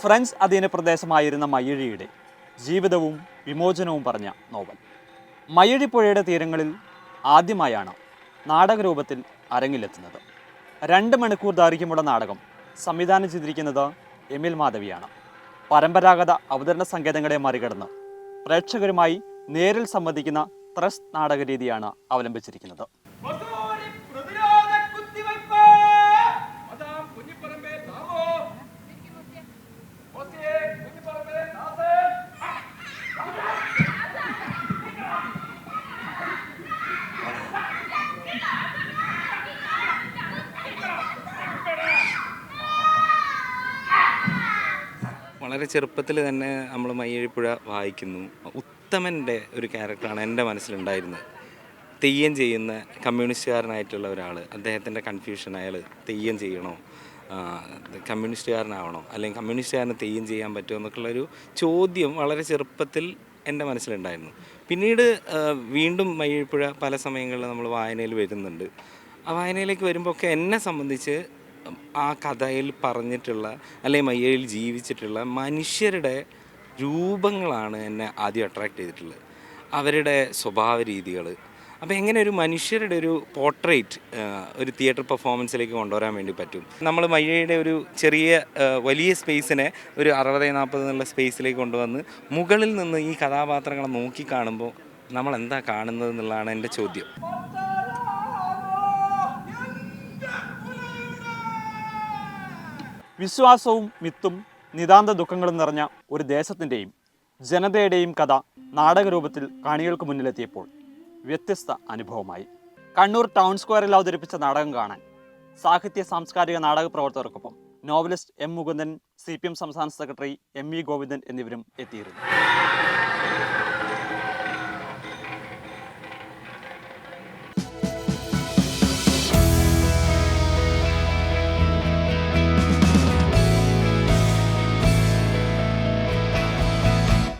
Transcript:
French അധീന പ്രദേശമായിരുന്ന മയ്യഴിയുടെ ജീവിതവും വിമോചനവും പറഞ്ഞ നോവൽ. മയ്യഴി പുഴയുടെ തീരങ്ങളിൽ ആദ്യമായാണ് നാടകരൂപത്തിൽ അരങ്ങിലെത്തുന്നത്. രണ്ട് മണിക്കൂർ ദൈർഘ്യമുള്ള നാടകം സംവിധാനം ചെയ്തിരിക്കുന്നത് എമിൽ മാധവിയാണ്. പരമ്പരാഗത അവതരണ സങ്കേതങ്ങളെ മറികടന്ന് പ്രേക്ഷകരുമായി നേരിൽ സംവദിക്കുന്ന ത്രസ് നാടക രീതിയാണ് അവലംബിച്ചിരിക്കുന്നത്. വളരെ ചെറുപ്പത്തിൽ തന്നെ നമ്മൾ മയ്യഴിപ്പുഴ വായിക്കുന്നു. ഉത്തമന്റെ ഒരു ക്യാരക്ടറാണ് എന്റെ മനസ്സിലുണ്ടായിരുന്നത്. തെയ്യം ചെയ്യുന്ന കമ്മ്യൂണിസ്റ്റുകാരനായിട്ടുള്ള ഒരാൾ അദ്ദേഹത്തിന്റെ കൺഫ്യൂഷൻ അയാൾ തെയ്യം ചെയ്യണോ? കമ്മ്യൂണിസ്റ്റുകാരനാവണോ? അല്ലെങ്കിൽ കമ്മ്യൂണിസ്റ്റുകാരന് തെയ്യം ചെയ്യാൻ പറ്റുമോ എന്നൊക്കെയുള്ളൊരു ചോദ്യം വളരെ ചെറുപ്പത്തിൽ എന്റെ മനസ്സിലുണ്ടായിരുന്നു. പിന്നീട് വീണ്ടും മയ്യഴിപ്പുഴ പല സമയങ്ങളിൽ നമ്മൾ വായനയിൽ വരുന്നുണ്ട്. ആ വായനയിലേക്ക് വരുമ്പോൾ ഒക്കെ എന്നെ സംബന്ധിച്ച് ആ കഥയിൽ പറഞ്ഞിട്ടുള്ള അല്ലെങ്കിൽ മയ്യയിൽ ജീവിച്ചിട്ടുള്ള മനുഷ്യരുടെ രൂപങ്ങളാണ് എന്നെ ആദ്യം അട്രാക്ട് ചെയ്തിട്ടുള്ളത്. അവരുടെ സ്വഭാവ രീതികൾ അപ്പോൾ എങ്ങനെ ഒരു മനുഷ്യരുടെ ഒരു പോർട്രേറ്റ് ഒരു തിയേറ്റർ പെർഫോമൻസിലേക്ക് കൊണ്ടുവരാൻ വേണ്ടി പറ്റും? നമ്മൾ മയ്യയുടെ ഒരു ചെറിയ വലിയ സ്പേസിനെ ഒരു അറുപത് നാൽപ്പത് എന്നുള്ള സ്പേസിലേക്ക് കൊണ്ടുവന്ന് മുകളിൽ നിന്ന് ഈ കഥാപാത്രങ്ങളെ നോക്കി കാണുമ്പോൾ നമ്മൾ എന്താ കാണുന്നത് എന്നുള്ളതാണ് എന്റെ ചോദ്യം. വിശ്വാസവും മിത്തും നിതാന്ത ദുഃഖങ്ങളും നിറഞ്ഞ ഒരു ദേശത്തിന്റെയും ജനതയുടെയും കഥ നാടകരൂപത്തിൽ കാണികൾക്ക് മുന്നിലെത്തിയപ്പോൾ വ്യത്യസ്ത അനുഭവമായി. കണ്ണൂർ ടൗൺ സ്ക്വയറിൽ അവതരിപ്പിച്ച നാടകം കാണാൻ സാഹിത്യ സാംസ്കാരിക നാടക പ്രവർത്തകർക്കൊപ്പം novelist M Mukundan C P M സംസ്ഥാന സെക്രട്ടറി എം ഇ ഗോവിന്ദൻ എന്നിവരും എത്തിയിരുന്നു.